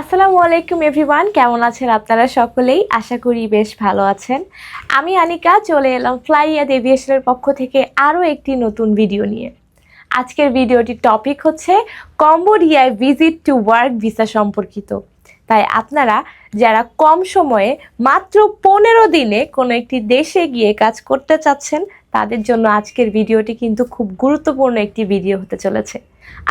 আসসালামু আলাইকুম এভরিওয়ান, কেমন আছেন আপনারা সকলেই? আশা করি বেশ ভালো আছেন। আমি আনিকা, চলে এলাম ফ্লাইয়াদ এভিয়েশনের পক্ষ থেকে আরও একটি নতুন ভিডিও নিয়ে। আজকের ভিডিওটির টপিক হচ্ছে কম্বোডিয়ায় ভিজিট টু ওয়ার্ক ভিসা সম্পর্কিত। তাই আপনারা যারা কম সময়ে মাত্র পনেরো দিনে কোনো একটি দেশে গিয়ে কাজ করতে চাচ্ছেন তাদের জন্য আজকের ভিডিওটি কিন্তু খুব গুরুত্বপূর্ণ একটি ভিডিও হতে চলেছে।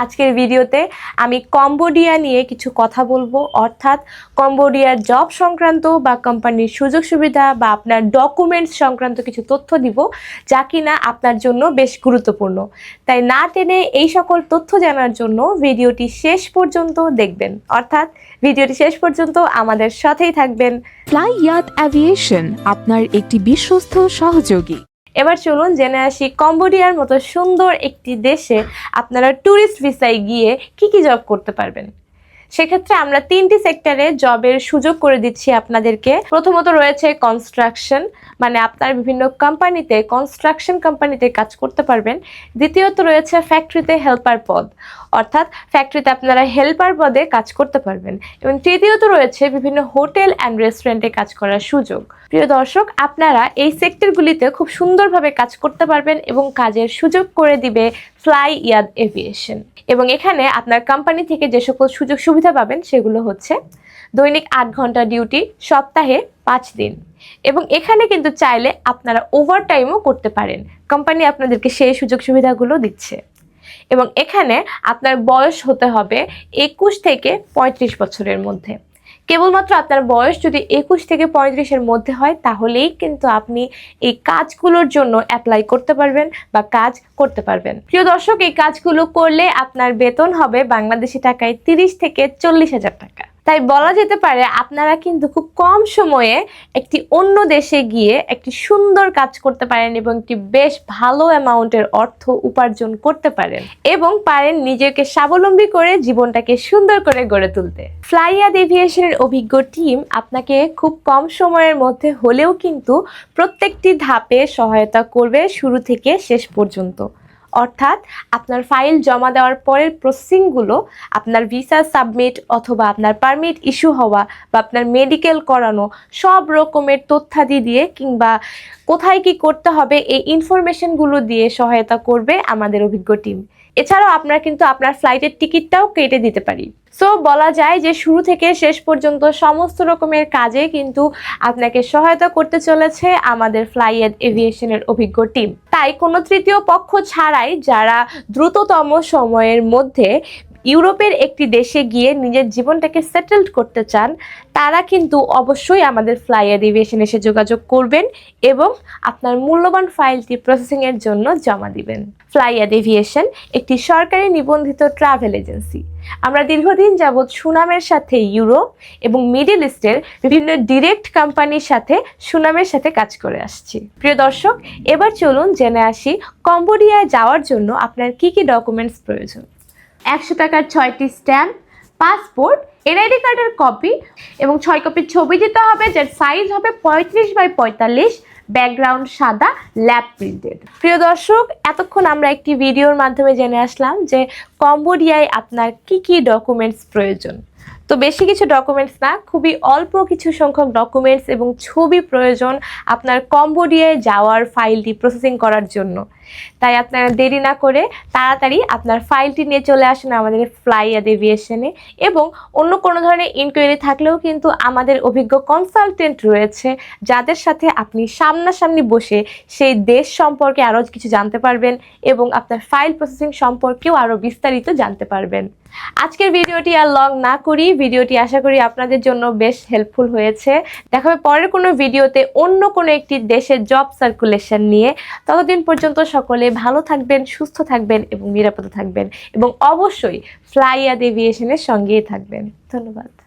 আজকের ভিডিওতে আমি কম্বোডিয়া নিয়ে কিছু কথা বলব। অর্থাৎ কম্বোডিয়ার জব সংক্রান্ত বা কোম্পানির সুযোগ সুবিধা বা আপনার ডকুমেন্টস সংক্রান্ত কিছু তথ্য দিব, যা কিনা আপনার জন্য বেশ গুরুত্বপূর্ণ। তাই না টেনে এই সকল তথ্য জানার জন্য ভিডিওটি শেষ পর্যন্ত দেখবেন। অর্থাৎ ভিডিওটি শেষ পর্যন্ত আমাদের সাথেই থাকবেন। ফ্লাই ইয়াত অ্যাভিয়েশন আপনার একটি বিশ্বস্ত সহযোগী। এবার চলুন জেনে আসি কম্বোডিয়ার মতো সুন্দর একটি দেশে আপনারা টুরিস্ট ভিসায় গিয়ে কি কি জব করতে পারবেন। সেক্ষেত্রে আমরা তিনটি সেক্টরে জবের সুযোগ করে দিচ্ছি আপনাদেরকে। প্রথমত রয়েছে কনস্ট্রাকশন মানে আপনার বিভিন্ন কোম্পানিতে কনস্ট্রাকশন কোম্পানিতে কাজ করতে পারবেন। দ্বিতীয়ত রয়েছে ফ্যাক্টরিতে হেল্পার পদ, অর্থাৎ ফ্যাক্টরিতে আপনারা হেল্পার পদে কাজ করতে পারবেন। এবং তৃতীয়ত রয়েছে বিভিন্ন হোটেল অ্যান্ড রেস্টুরেন্টে কাজ করার সুযোগ। প্রিয় দর্শক, আপনারা এই সেক্টরগুলিতে খুব সুন্দরভাবে কাজ করতে পারবেন এবং কাজের সুযোগ করে দিবে ফ্লাই ইয়াদ এভিয়েশন। এবং এখানে আপনার কোম্পানি থেকে যে সকল সুযোগ সুবিধা পাবেন সেগুলো হচ্ছে দৈনিক আট ঘণ্টা ডিউটি, সপ্তাহে পাঁচ দিন। এবং এখানে কিন্তু চাইলে আপনারা ওভারটাইমও করতে পারেন। কোম্পানি আপনাদেরকে সেই সুযোগ সুবিধাগুলো দিচ্ছে। এবং এখানে আপনার বয়স হতে হবে একুশ থেকে পঁয়ত্রিশ বছরের মধ্যে। কেবলমাত্র আপনার বয়স যদি একুশ থেকে পঁয়ত্রিশের মধ্যে হয়, তাহলেই কিন্তু আপনি এই কাজগুলোর জন্য অ্যাপ্লাই করতে পারবেন বা কাজ করতে পারবেন। প্রিয় দর্শক, এই কাজগুলো করলে আপনার বেতন হবে বাংলাদেশি টাকায় তিরিশ থেকে চল্লিশ হাজার টাকা। তাই বলা যেতে পারে আপনারা কিন্তু খুব কম সময়ে একটি অন্য দেশে গিয়ে একটি সুন্দর কাজ করতে পারেন এবং একটি বেশ ভালো অ্যামাউন্টের অর্থ উপার্জন করতে পারেন এবং পারেন নিজেকে স্বাবলম্বী করে জীবনটাকে সুন্দর করে গড়ে তুলতে। ফ্লাইয়াদ এভিয়েশনের অভিজ্ঞ টিম আপনাকে খুব কম সময়ের মধ্যে হলেও কিন্তু প্রত্যেকটি ধাপে সহায়তা করবে শুরু থেকে শেষ পর্যন্ত। অর্থাৎ আপনার ফাইল জমা দেওয়ার পরের প্রসেসিংগুলো আপনার ভিসা সাবমিট অথবা আপনার পারমিট ইস্যু হওয়া বা আপনার মেডিকেল করানো সব রকমের তথ্যাদি দিয়ে কিংবা কোথায় কি করতে হবে এই ইনফরমেশনগুলো দিয়ে সহায়তা করবে আমাদের অভিজ্ঞ টিম এছাড়াও আপনারা কিন্তু আপনার ফ্লাইটের টিকিটটাও কেটে দিতে পারি। সো বলা যায় যে শুরু থেকে শেষ পর্যন্ত সমস্ত রকমের কাজে কিন্তু আপনাকে সহায়তা করতে চলেছে আমাদের ফ্লাইয়েড এভিয়েশনের অভিজ্ঞ টিম তাই কোনো তৃতীয় পক্ষ ছাড়াই যারা দ্রুততম সময়ের মধ্যে ইউরোপের একটি দেশে গিয়ে নিজের জীবনটাকে সেটেলড করতে চান, তারা কিন্তু অবশ্যই আমাদের ফ্লাইয়ার এভিয়েশন এসে যোগাযোগ করবেন এবং আপনার মূল্যবান ফাইলটি প্রসেসিংয়ের জন্য জমা দিবেন। ফ্লাইয়ার এভিয়েশন একটি সরকারি নিবন্ধিত ট্রাভেল এজেন্সি আমরা দীর্ঘদিন যাবৎ সুনামের সাথে ইউরোপ এবং মিডিল ইস্টের বিভিন্ন ডিরেক্ট কোম্পানির সাথে সুনামের সাথে কাজ করে আসছি। প্রিয় দর্শক, এবার চলুন জেনে আসি কম্বোডিয়ায় যাওয়ার জন্য আপনার কি কি ডকুমেন্টস প্রয়োজন। একশো টাকার ছয়টি স্ট্যাম্প, পাসপোর্ট, এনআইডি কার্ডের কপি এবং ছয় কপির ছবি দিতে হবে, যার সাইজ হবে পঁয়ত্রিশ বাই পঁয়তাল্লিশ ব্যাকগ্রাউন্ড সাদা ল্যাব প্রিন্টেড প্রিয় দর্শক, এতক্ষণ আমরা একটি ভিডিওর মাধ্যমে জেনে আসলাম যে কম্বোডিয়ায় আপনার কি কি ডকুমেন্টস প্রয়োজন। তো বেশি কিছু ডকুমেন্টস না, খুবই অল্প কিছু সংখ্যক ডকুমেন্টস এবং ছবি প্রয়োজন আপনার কম্বোডিয়ায় যাওয়ার ফাইলটি প্রসেসিং করার জন্য। তাই আপনারা দেরি না করে তাড়াতাড়ি আপনার ফাইলটি নিয়ে চলে আসুন আমাদের ফ্লাই এভিয়েশনে এবং অন্য কোনো ধরনের ইনকোয়ারি থাকলেও কিন্তু আমাদের অভিজ্ঞ কনসালটেন্ট রয়েছে, যাদের সাথে আপনি সামনাসামনি বসে সেই দেশ সম্পর্কে আরও কিছু জানতে পারবেন এবং আপনার ফাইল প্রসেসিং সম্পর্কেও আরও বিস্তারিত জানতে পারবেন। আজকের ভিডিওটি আর লং না করি ভিডিওটি আশা করি আপনাদের জন্য বেশ হেল্পফুল হয়েছে। দেখা হবে পরের কোনো ভিডিওতে অন্য কোনো একটি দেশের জব সার্কুলেশন নিয়ে। ততদিন পর্যন্ত সকলে ভালো থাকবেন, সুস্থ থাকবেন এবং নিরাপদে থাকবেন এবং অবশ্যই ফ্লাইয়াদ এভিয়েশনের সঙ্গেই থাকবেন। ধন্যবাদ।